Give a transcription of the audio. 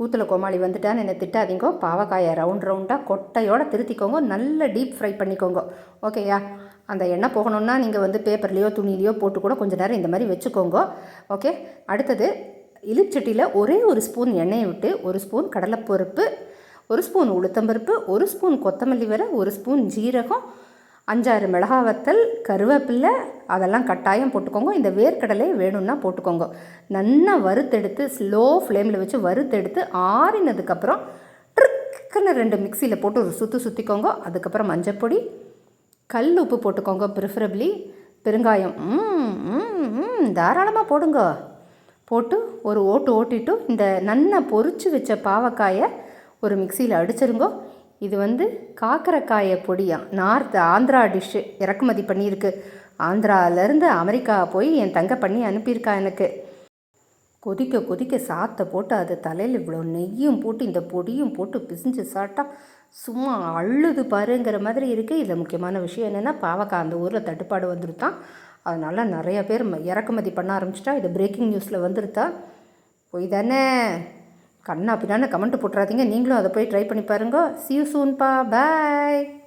கூத்தில் கோமாளி வந்துட்டான்னு என்னை திட்டாதீங்க. பாவக்காயை ரவுண்ட் ரவுண்டாக கொட்டையோட திருத்திக்கோங்க. நல்ல டீப் ஃப்ரை பண்ணிக்கோங்க. ஓகேயா அந்த எண்ணெய் போகணுன்னா நீங்கள் வந்து பேப்பர்லேயோ துணிலேயோ போட்டு கூட கொஞ்சம் நேரம் இந்த மாதிரி வச்சுக்கோங்க. ஓகே அடுத்தது இலிச்சட்டியில் ஒரே ஒரு ஸ்பூன் எண்ணெயை விட்டு ஒரு ஸ்பூன் கடலைப்பருப்பு ஒரு ஸ்பூன் உளுத்தம்பருப்பு ஒரு ஸ்பூன் கொத்தமல்லி வரை ஒரு ஸ்பூன் ஜீரகம் அஞ்சாறு மிளகா வத்தல் கருவேப்பில்லை அதெல்லாம் கட்டாயம் போட்டுக்கோங்க. இந்த வேர்க்கடலை வேணும்னா போட்டுக்கோங்க. நல்லா வறுத்தெடுத்து ஸ்லோ ஃப்ளேமில் வச்சு வறுத்தெடுத்து ஆறினதுக்கப்புறம் ட்ரிக்குன்னு ரெண்டு மிக்சியில் போட்டு ஒரு சுற்று சுற்றிக்கோங்க அதுக்கப்புறம் மஞ்சப்பொடி கல் உப்பு போட்டுக்கோங்க ப்ரிஃபரபிளி பெருங்காயம் ம், தாராளமாக போடுங்க. போட்டு ஒரு ஓட்டு ஓட்டிட்டு இந்த நன்னா பொறிச்சு வச்ச பாவக்காயை ஒரு மிக்சியில் அடிச்சிருங்கோ. இது வந்து காக்கரக்காய பொடியாம் நார்த் ஆந்திரா டிஷ்ஷு இறக்குமதி பண்ணியிருக்கு. ஆந்திராவிலேருந்து அமெரிக்கா போய் என் தங்க பண்ணி அனுப்பியிருக்கா எனக்கு. கொதிக்க கொதிக்க சாத்தை போட்டு அது தலையில் இவ்வளோ நெய்யும் போட்டு இந்த பொடியும் போட்டு பிசிஞ்சு சாப்பிட்டா சும்மா அழுது பாருங்கிற மாதிரி இருக்குது இதில் முக்கியமான விஷயம் என்னென்னா பாவக்காய் அந்த ஊரில் தட்டுப்பாடு வந்துருத்தான். அதனால் நிறைய பேர் இறக்குமதி பண்ண ஆரம்பிச்சிட்டா. இது பிரேக்கிங் நியூஸில் வந்துருத்தா. போய் தானே? கண்ணா பின்னான்னு கமெண்ட் போட்டுறாதீங்க. நீங்களும் அதை போய் ட்ரை பண்ணி பாருங்க. சியூ சூன்பா soon பாய்